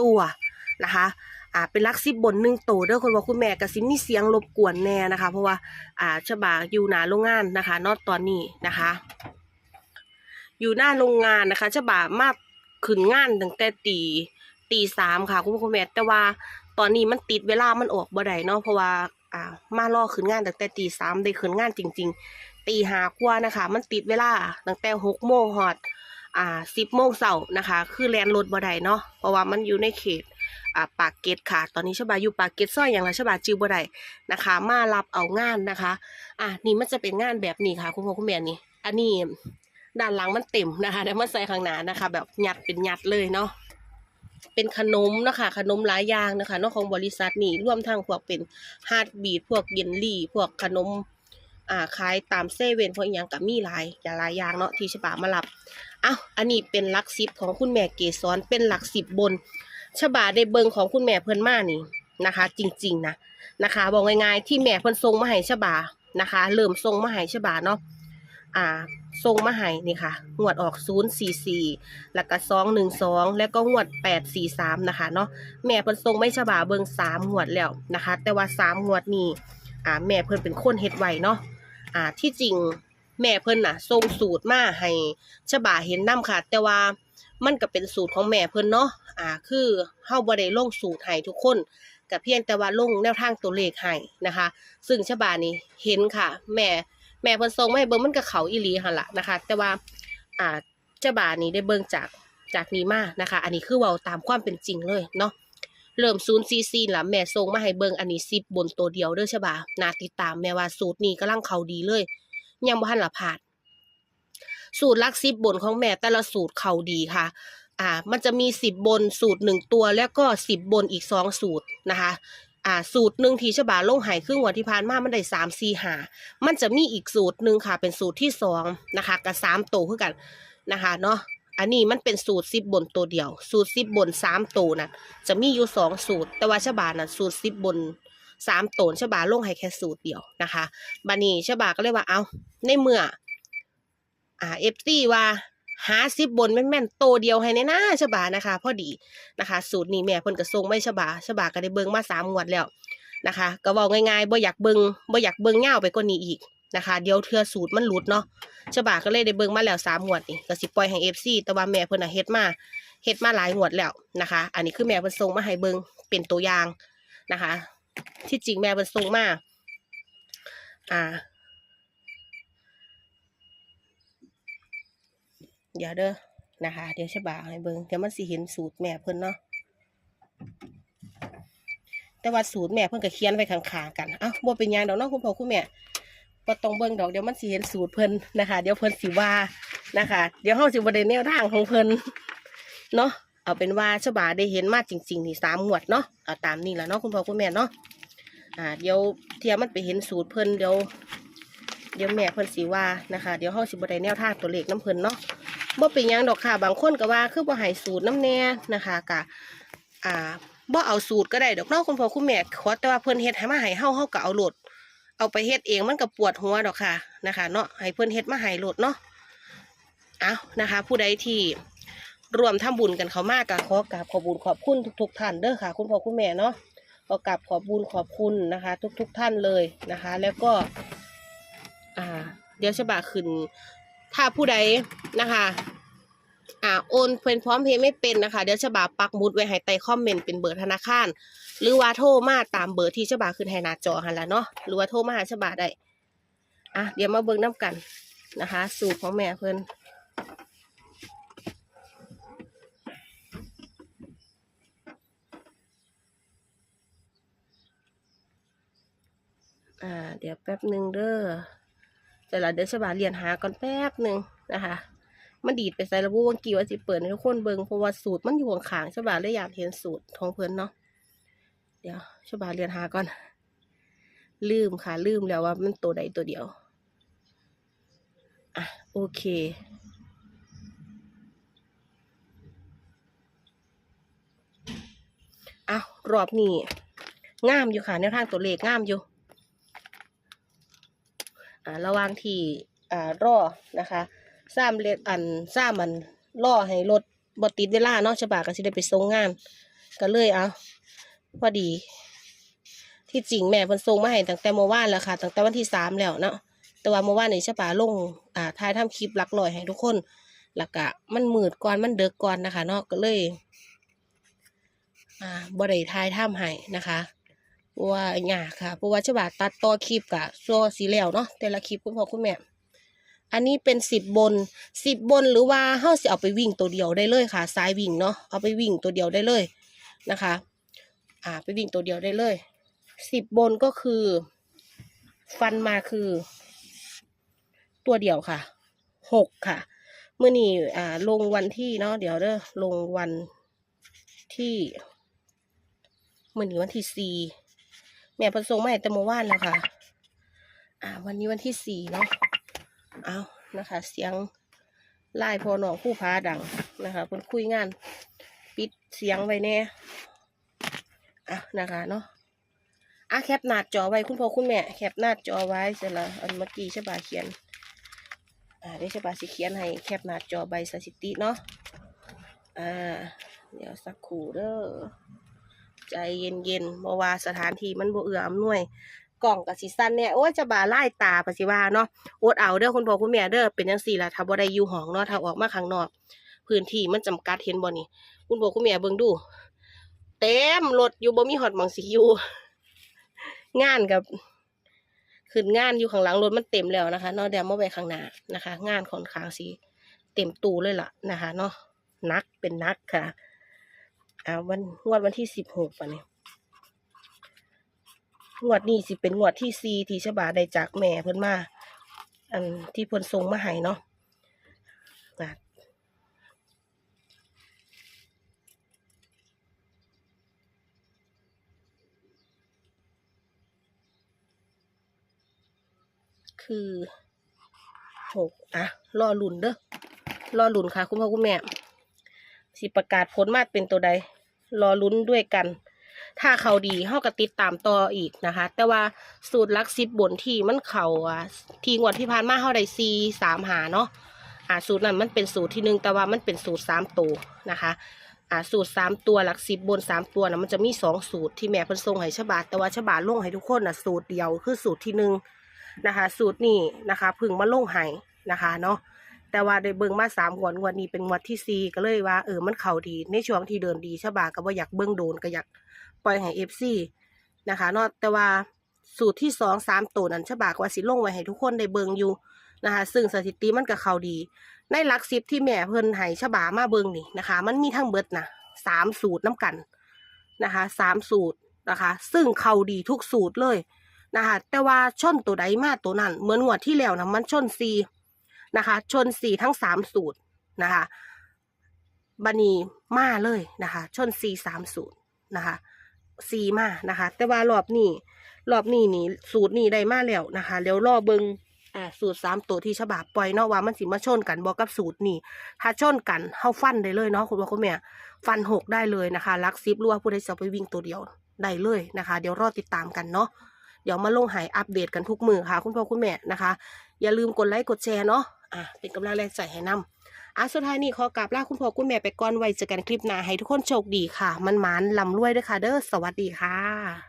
ตัวนะคะอ่าเป็นลักซิบบนหนึ่งตัวเด้อคนว่าคุณแม่กสิมีเสียงรบกวนแน่นะคะ เพราะว่าอ่าฉบาอยู่หน้าโรงงานนะคะนอตตอนนี้นะคะ อยู่หน้าโรงงานนะคะฉบามาขึ้นงานตั้งแต่ตีตีสามค่ะคุณพ่อคุณแม่แต่ว่าตอนนี้มันติดเวลามันออกบ่ได้เนาะเพราะว่าอ่ามารอขึ้นงานตั้งแต่ตีสามได้ขึ้นงานจริง ๆ ตีหากว่านะคะ มันติดเวลาตั้งแต่หกโมงฮอด อ่าสิบโมงเสาร์นะคะ คือแลนรถบ่ได้เนาะเพราะว่ามันอยู่ในเขตอ่าปากเกร็ดค่ะ ตอนนี้ชบาอยู่ปากเกร็ดซอยอย่างไรชบาจื้อบ่ได้นะคะ มารับเอางานนะคะอะนี่มันจะเป็นงานแบบนี้ค่ะ คุณพ่อคุณแม่นี่ อันนี้ด้านหลังมันเต็มนะคะแล้วมันใส่ข้างหน้านะคะ แบบยัดเป็นยัดเลยเนาะเป็นขนมนะคะ ขนมหลายอย่างนะคะนอกของบริษัทนี่ร่วมทั้งพวกเป็นฮาร์ดบีทพวกเยนลี่พวกขนมอ่าขายตามเซเว่นพวกอหย่างกับมีหลายอย่างหลายอย่างเนาะที่ฉบามารับ อ้าวอันนี้เป็นหลักสิบของคุณแม่เกสรเป็นหลักสิบบนฉบาได้เบิงของคุณแม่เพิ่นมานี่นะคะ จริงๆนะนะคะ บอกง่ายๆที่แม่เพิ่นส่งมาให้ฉบานะคะ เริ่มส่งมาให้ฉบาเนาะอ่าส่งมาให้นี่ค่ะงวดออก 044แล้วก็212 แล้วก็งวด 843 นะคะเนาะแม่เพิ่นส่งไม่ฉบาเบิง3งวดแล้วนะคะ แต่ว่า 3 งวดนี้อ่าแม่เพิ่นเป็นคนเฮ็ดไวเนาะอ่าที่จริง แม่เพิ่นน่ะส่งสูตรมาให้ฉบาเห็นนำค่ะ แต่ว่ามันก็เป็นสูตรของแม่เพิ่นเนาะอ่าคือเฮาบ่ได้ลงสูตรให้ทุกคนก็เพียงแต่ว่าลงแนวทางตัวเลขให้นะคะ ซึ่งฉบานี่เห็นค่ะ แม่แม่เพิ่นส่งมาให้เบิ่งมันก็เขาอีหลีหั่นล่ะนะคะ แต่ว่าอ่าฉบานี่ได้เบิ่งจากจากนี้มานะคะ อันนี้คือเว้าตามความเป็นจริงเลยเนาะเริ่ม0 cc ล่ะแม่ส่งมาให้เบิ่งอันนี้10บบนตัวเดียวเด้อฉบานาติดตามแม่ว่าสูตรนี้กำลังเขาดีเลย ยังบ่ทันละพาด สูตรลักซิบบนของแม่แต่ละสูตรเขาดีค่ะ อ่า มันจะมีสิบบนสูตรหนึ่งตัว แล้วก็สิบบนอีกสองสูตรนะคะอ่าสูตรหนึ่งที่ฉบาลงหายครึ่งวันที่ผ่านมามันได้สามสี่หา มันจะมีอีกสูตรหนึ่งค่ะ เป็นสูตรที่สองนะคะ กับสามตัวคือกันนะคะเนาะอันนี้มันเป็นสูตรสิบบนตัวเดียว สูตรสิบบนสามตัวน่ะจะมีอยู่สองสูตร แต่ว่าฉบาน่ะสูตรสิบบน สามตัวฉบาลงให้แค่สูตรเดียวนะคะบันนี้ฉบาก็เลยว่าเอาในเมื่ออ่าเอฟซีว่าหาสิบบนแม่นๆโตเดียวให้ในหน้าฉบานะคะ พอดีนะคะ สูตรนี้แม่เพิ่นก็ส่งไม่ฉบาฉบาก็ได้เบิ่งมาสามงวดแล้วนะคะก็เว้าง่ายๆบ่อยากเบิ่งบ่อยากเบิ่งยาไปกว่านี้อีกนะคะ เดี๋ยวเทื่อสูตรมันหลุดเนาะฉบาก็เลยได้เบิ่งมาแล้วสามงวดนี่ก็สิปล่อยให้เอฟซีแต่ว่าแม่เพิ่นน่ะเฮ็ดมาเฮ็ดมาหลายงวดแล้วนะคะ อันนี้คือแม่เพิ่นส่งมาให้เบิ่งเป็นตัวอย่างนะคะ ที่จริงแม่เพิ่นส่งมาอ่า เดี๋ยวเด้อนะคะ เดี๋ยวฉบาให้เบิงเดี๋ยวมันสิเห็นสูตรแม่เพิ่นเนาะแต่ว่าสูตรแม่เพิ่นก็เขียนไว้ข้างๆกันเอ้าบ่เป็นยังดอกเนาะคุณพ่อคุณแม่บ่ต้องเบิ่งดอกเดี๋ยวมันสิเห็นสูตรเพิ่นนะคะ เดี๋ยวเพิ่นสิว่านะคะ เดี๋ยวเฮาสิบ่ได้แนวทางของเพิ่นเนาะ เอาเป็นว่าฉบาได้เห็นมาจริงๆนี่สามงวดเนาะเอาตามนี้แหละเนาะคุณพ่อคุณแม่เนาะอ่าเดี๋ยวเทียมันไปเห็นสูตรเพิ่นเดี๋ยว เดี๋ยวแม่เพิ่นสิว่านะคะเดี๋ยวเฮาสิบ่ได้แนวทางตัวเลขน้ำเพิ่นเนาะบ่เป็นหยังดอกค่ะ บางคนก็ว่าคือบ่ให้สูตรน้ำแน่นะคะกะอ่าบ่เอาสูตรก็ได้ดอกเนาะคุณพ่อคุณแม่ขอแต่ว่าเพิ่นเฮ็ดให้มาให้เฮาเฮาก็เอาโลด เอาไปเฮ็ดเองมันก็ปวดหัวดอกค่ะนะคะเนาะให้เพิ่นเฮ็ดมาให้โลดเนาะเอานะคะ ผู้ใดที่ รวมทำบุญกันเขามากก็ขอกราบขอบคุญขอบคุณทุก ๆ ท่านเด้อค่ะ คุณพ่อคุณแม่เนาะขอกราบขอบบุญขอบคุณนะคะ ทุก ๆ ท่านเลยนะคะ แล้วก็อ่าเดี๋ยวฉบาขึ้น ถ้าผู้ใดนะคะอ่าโอนเป็นพร้อมเพย์ไม่เป็นนะคะ เดี๋ยวฉบาปักมุดไว้ให้ใต้คอมเมนต์เป็นเบอร์ธนาคาร หรือว่าโทรมาตามเบอร์ที่ฉบาขึ้นให้หน้าจอหันละเนาะหรือว่าโทรมาหาฉบาได้อะเดี๋ยวมาเบิ่งน้ำกันนะคะ สูตรของแม่เพิ่น อ่า เดี๋ยวแป๊บหนึ่งเด้อแต่ละเดี๋ยวฉบาเรียนหาก่อนแป๊บหนึ่งนะคะมันดีดไปใส่ระบุวังกี่ว่าสิเปิดให้ทุกคนเบิงเพราะว่าสูตรมันอยู่ข้างๆฉบาเลยอยากเห็นสูตรของเพิ่นเนาะเดี๋ยวฉบาเรียนหาก่อน ลืมค่ะ ลืมแล้วว่ามันตัวใดตัวเดียวอะโอเคอ้าวรอบนี้งามอยู่ค่ะแนวทางตัวเลขงามอยู่ ระหว่างที่อ่ารอนะคะซ้ำเล็ดอันซ้ำมันรอให้รถบติดเวลาเนาะฉบาก็สิได้ไปส่งงาน ก็เลยเอาพอดี ที่จริงแม่เพิ่นส่งมาให้ตั้งแต่เมื่อวานแล้วค่ะตั้งแต่วันที่สามแล้วเนาะแต่ว่าเมื่อวานนี่ฉบาลงอ่าถ่ายทำคลิปหลักลอยให้ทุกคนแล้วก็มันมืดก่อนมันเดึกก่อนนะคะเนาะก็เลย อ่าบ่ได้ถ่ายทำให้นะคะ ว่าหยาค่ะ เพราะว่าฉบาตัดต่อคลิปกะซัวสีแล้วเนาะแต่ละคลิปคุณพ่อคุณแม่ อันนี้เป็นสิบบนสิบบนหรือว่าเฮาสิเอาไปวิ่งตัวเดียวได้เลยค่ะสายวิ่งเนาะเอาไปวิ่งตัวเดียวได้เลยนะคะ อ่าไปวิ่งตัวเดียวได้เลยสิบบนก็คือ ฟันมาคือ ตัวเดียวค่ะหกค่ะเมื่อนี้อ่าลงวันที่เนาะเดี๋ยวเด้อลงวันที่เมื่อนี้วันที่สี่ แม่เพันทรงมาให้แต่เมื่อวานแล้วค่ะ อ่า วันนี้วันที่สี่เนาะเอานะคะ เสียงไล่พอหนองผู้พาดังนะคะเพิ่นคุยงาน ปิดเสียงไว้แน่อะนะคะเนาะอะแคปหน้าจอไว้คุณพ่อคุณแม่แคปหน้าจอไว้เสร็จแล้วอันเมื่อกี้ใช่ปะเขียนอ่าได้ใช่ปะสิเขียนให้แคปหน้าจอใบสถิติเนาะอ่าเดี๋ยวสักครู่เด้อ ใจเย็นๆเพราะว่าสถานที่มันบ่เอื้ออำนวยกล่องกับสีสันเนี่ยโอ้ยจะบาไล่ตาปะสิว่าเนาะอดเอาเด้อคุณพ่อคุณแม่เด้อเป็นจังซี่ล่ะถ้าบ่ได้อยู่ห้องเนาะถ้าออกมาข้างนอก พื้นที่มันจำกัดเห็นบ่นี่ คุณพ่อคุณแม่เบิ่งดู เต็มรถอยู่บ่มีฮอดหมองสิอยู่งานกับขึ้นงานอยู่ข้างหลังรถมันเต็มแล้วนะคะเนาะเดี๋ยวมาไว้ข้างหน้านะคะ งานค่อนข้างสิเต็มตู้เลยล่ะนะคะ เนาะนักเป็นนักค่ะ อ่าวันงวดวันที่สิบหกป่ะเนี่ยงวดนี้สิเป็นงวดที่ซีที่ฉบาได้จากแม่เพิ่นมา อันที่เพิ่นส่งมาให้เนาะคือหกอะ รอหลุนเด้อ รอหลุนค่ะ คุณพ่อคุณแม่ สิประกาศผลมาเป็นตัวใด รอลุ้นด้วยกัน ถ้าเขาดีเฮาก็ติดตามต่ออีกนะคะ แต่ว่าสูตรลักซิบบนที่มันเขาอะทีงวดที่ผ่านมาเฮาได้ซีสามหาเนาะอ่าสูตรนั้นมันเป็นสูตรที่หนึ่งแต่ว่ามันเป็นสูตรสามตัวนะคะอ่าสูตรสามตัวหลักสิบบนสามตัวนะมันจะมีสองสูตรที่แม่เพิ่นส่งให้ฉบาแต่ว่าฉบาลงให้ทุกคนนะสูตรเดียวคือสูตรที่หนึ่งนะคะ สูตรนี้นะคะพึ่งมาลงให้นะคะเนาะ แต่ว่าได้เบิ่งมาสามงวดงวดนี้เป็นงวดที่สี่ก็เลยว่าเออมันเข่าดีในช่วงที่เดินดีฉบาก็บ่อยากเบิ่งโดนก็อยากปล่อยให้เอฟซีนะคะเนาะแต่ว่าสูตรที่สองสามตัวนั้นฉบากว่าสิลงไว้ให้ทุกคนได้เบิงอยู่นะคะซึ่งสถิติมันก็เข้าดี ในหลักสิบที่แม่เพิ่นให้ฉบามาเบิงนี่นะคะ มันมีทั้งเบิดนะสามสูตรน้กันนะคะสามสูตรนะคะ ซึ่งเข้าดีทุกสูตรเลยนะคะแต่ว่าชนตัวใดมาตัวนั้นเหมือนงวดที่แล้วนะมันชนซี นะคะ ชนซีทั้งสามสูตรนะคะบันีมาเลยนะคะ ชนซีสามสูตรนะคะซีมานะคะ แต่ว่ารอบนี้รอบนี้นี่สูตรนี้ได้มาแล้วนะคะเดี๋ยวรอเบิงอ่าสูตรสามตัวที่ฉบับปล่อยเนาะว่ามันสิมาชนกันบอกกับสูตรนี่ถ้าชนกันเข้าฟันได้เลยเนาะคุณพ่อคุณแม่ฟันหกได้เลยนะคะลักซิบรัวผู้ใดจะไปวิ่งตัวเดียวได้เลยนะคะ เดี๋ยวรอติดตามกันเนาะเดี๋ยวมาลงหายอัปเดตกันทุกมือค่ะ คุณพ่อคุณแม่นะคะ อย่าลืมกดไลค์กดแชร์เนาะ อะเป็นกำลังแรงใจให้นำอะสุดท้ายนี้ขอกราบลาคุณพ่อคุณแม่ไปก่อนไว้เจอกันคลิปหน้าให้ทุกคนโชคดีค่ะ มันหมานลำรวยด้วยค่ะ เด้อสวัสดีค่ะ